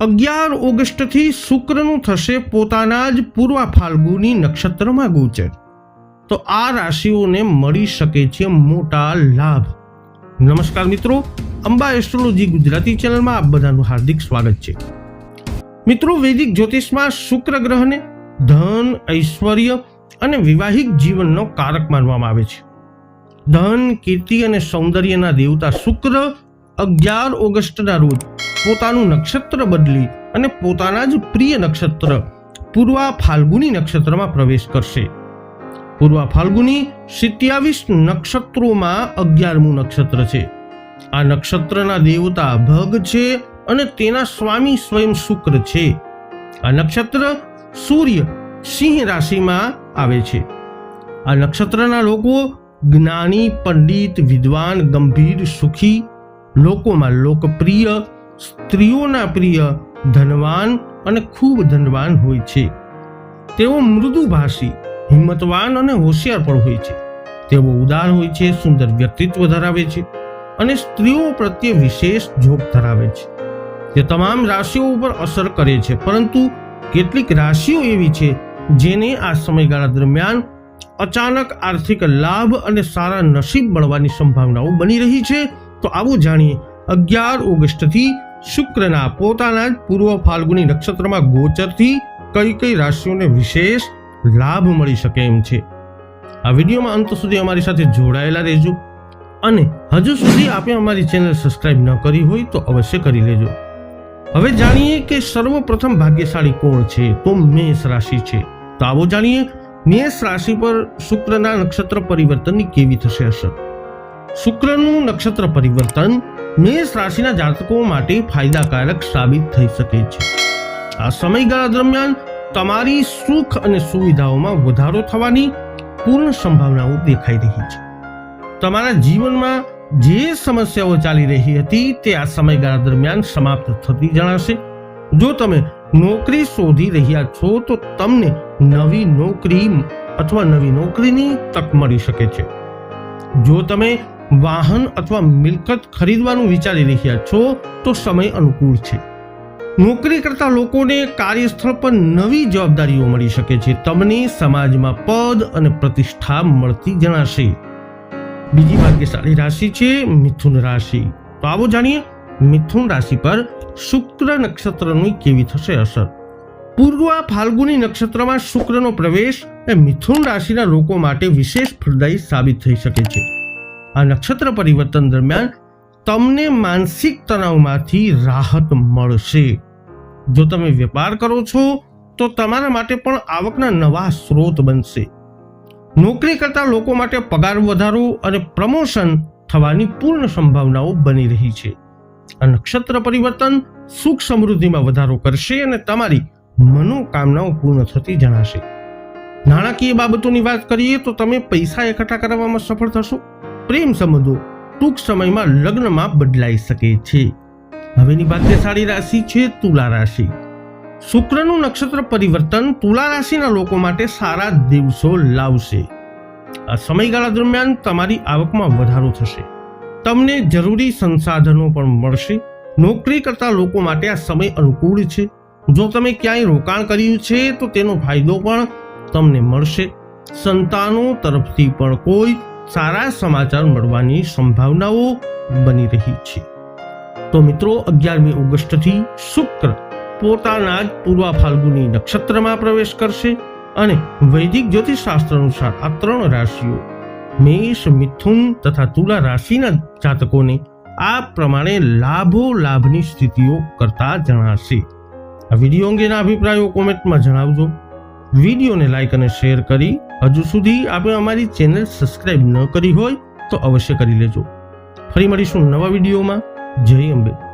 અગિયાર ઓગસ્ટથી શુક્રનું થશે પોતાના જ પૂર્વ ફાલ્ગુની નક્ષત્રમાં ગોચર. તો આ રાશિઓને મળી શકે છે મોટા લાભ. નમસ્કાર મિત્રો, અંબા એસ્ટ્રોલોજી ગુજરાતી ચેનલમાં આપ બધાનું હાર્દિક સ્વાગત છે. મિત્રો, વૈદિક જ્યોતિષમાં શુક્ર ગ્રહને ધન, ઐશ્વર્ય અને વિવાહિક જીવનનો કારક માનવામાં આવે છે. ધન, કીર્તિ અને સૌંદર્યના દેવતા શુક્ર અગિયાર ઓગસ્ટના રોજ પોતાનું નક્ષત્ર બદલી અને પોતાના જ પ્રિય નક્ષત્ર પૂર્વા ફાલ્ગુની નક્ષત્રમાં પ્રવેશ કરશે. પૂર્વા ફાલ્ગુની સિત્યાવીસ નક્ષત્રોમાં અગિયારમું નક્ષત્ર છે. આ નક્ષત્રના દેવતા ભગ છે અને તેના સ્વામી સ્વયં શુક્ર છે. આ નક્ષત્ર સૂર્ય સિંહ રાશિમાં આવે છે. આ નક્ષત્રના લોકો જ્ઞાની, પંડિત, વિદ્વાન, ગંભીર, સુખી, લોકોમાં લોકપ્રિય સ્ત્રીઓના પ્રિય, ધનવાન અને ખૂબ ધનવાન હોય છે. તેઓ મૃદુભાષી હિંમતવાન અને હોશિયાર પણ હોય છે. તેઓ ઉદાર હોય છે, સુંદર વ્યક્તિત્વ ધરાવે છે અને સ્ત્રીઓ પ્રત્યે વિશેષ જોગ ધરાવે છે. તે તમામ રાશિઓ ઉપર અસર કરે છે, પરંતુ કેટલીક રાશિઓ એવી છે જેને આ સમયગાળા દરમિયાન અચાનક આર્થિક લાભ અને સારા નસીબ મળવાની સંભાવનાઓ બની રહી છે. તો આવું જાણીએ, અગિયાર ઓગસ્ટથી શુક્રના પોતાના જ પૂર્વ ફાલ્ગુની નક્ષત્રમાં ગોચરથી કઈ કઈ રાશિઓને વિશેષ લાભ મળી શકે એમ છે. આ વિડીયોમાં અંત સુધી અમારી સાથે જોડાયેલા રહેજો અને હજુ સુધી આપે અમારી ચેનલ સબસ્ક્રાઇબ ન કરી હોય તો અવશ્ય કરી લેજો. હવે જાણીએ કે સર્વપ્રથમ ભાગ્યશાળી કોણ છે? તો મેષ રાશિ છે. તો આવો જાણીએ, મેષ રાશિ પર શુક્રના નક્ષત્ર પરિવર્તનની કેવી થશે અસર? શુક્રનું નક્ષત્ર પરિવર્તન મેષ રાશિના જાતકો માટે ફાયદાકારક સાબિત થઈ શકે છે. આ સમયગાળા દરમિયાન તમારી સુખ અને સુવિધાઓમાં વધારો થવાની પૂર્ણ સંભાવનાઓ દેખાઈ રહી છે. તમારા જીવનમાં જે સમસ્યાઓ ચાલી રહી હતી તે આ સમયગાળા દરમિયાન સમાપ્ત થતી જણાશે. જો તમે નોકરી શોધી રહ્યા છો, તો તમને નવી નોકરી અથવા નવી નોકરીની તક મળી શકે છે. જો તમે વાહન અથવા મિલકત ખરીદવાનું વિચારી રહ્યા છો, તો સમય અનુકૂળ છે. નોકરી કરતા લોકોને કાર્યસ્થળ પર નવી જવાબદારીઓ મળી શકે છે. તમને સમાજમાં પદ અને પ્રતિષ્ઠા મળતી જણાશે. બીજી ભાગ્યશાળી રાશિ છે મિથુન રાશિ. તો આવો જાણીએ, મિથુન રાશિ પર શુક્ર નક્ષત્રની કેવી થશે અસર? પૂર્વ ફાલ્ગુની નક્ષત્રમાં શુક્રનો પ્રવેશ એ મિથુન રાશિના લોકો માટે વિશેષ ફળદાયી સાબિત થઈ શકે છે. આ નક્ષત્ર પરિવર્તન દરમિયાન તમને માનસિક તણાવમાંથી રાહત મળશે. જો તમે વેપાર કરો છો, તો તમારા માટે પણ આવકના નવા સ્ત્રોત બનશે. નોકરી કરતા લોકો માટે પગાર વધારો અને પ્રમોશન થવાની પૂર્ણ સંભાવનાઓ બની રહી છે. આ નક્ષત્ર પરિવર્તન સુખ સમૃદ્ધિમાં વધારો કરશે અને તમારી મનોકામનાઓ પૂર્ણ થતી જણાશે. નાણાકીય બાબતોની વાત કરીએ તો તમે પૈસા એકઠા કરવામાં સફળ થશો. પ્રેમ સંબંધો ટૂંક સમયમાં લગ્નમાં બદલાઈ શકે છે. હવેની ભાગ્યશાળી રાશિ છે તુલા રાશિ. શુક્રનું નક્ષત્ર પરિવર્તન તુલા રાશિના લોકો માટે સારા દિવસો લાવશે. આ સમયગાળા દરમિયાન તમારી આવકમાં વધારો થશે. તમને જરૂરી સંસાધનો પણ મળશે. નોકરી કરતા લોકો માટે આ સમય અનુકૂળ છે. જો તમે ક્યાંય રોકાણ કર્યું છે તો તેનો ફાયદો પણ તમને મળશે. સંતાનો તરફથી પણ કોઈ સારા સમાચાર મળવાની સંભાવનાઓ બની રહી છે. તો મિત્રો, અગિયારમી ઓગસ્ટથી શુક્ર પોતાના જ પૂર્વ ફાલ્ગુની નક્ષત્રમાં પ્રવેશ કરશે અને વૈદિક જ્યોતિષશાસ્ત્ર અનુસાર આ ત્રણ રાશિઓ, મેષ, મિથુન તથા તુલા રાશિના જાતકોને આ પ્રમાણે લાભો લાભની સ્થિતિઓ કરતા જણાશે. આ વીડિયો અંગેના અભિપ્રાયો કોમેન્ટમાં જણાવજો. વિડીયોને લાઇક અને શેર કરી હજુ સુધી આપણે અમારી ચેનલ સબસ્ક્રાઇબ ન કરી હોય તો અવશ્ય કરી લેજો. ફરી મળીશું નવા વિડીયોમાં. જય અંબે.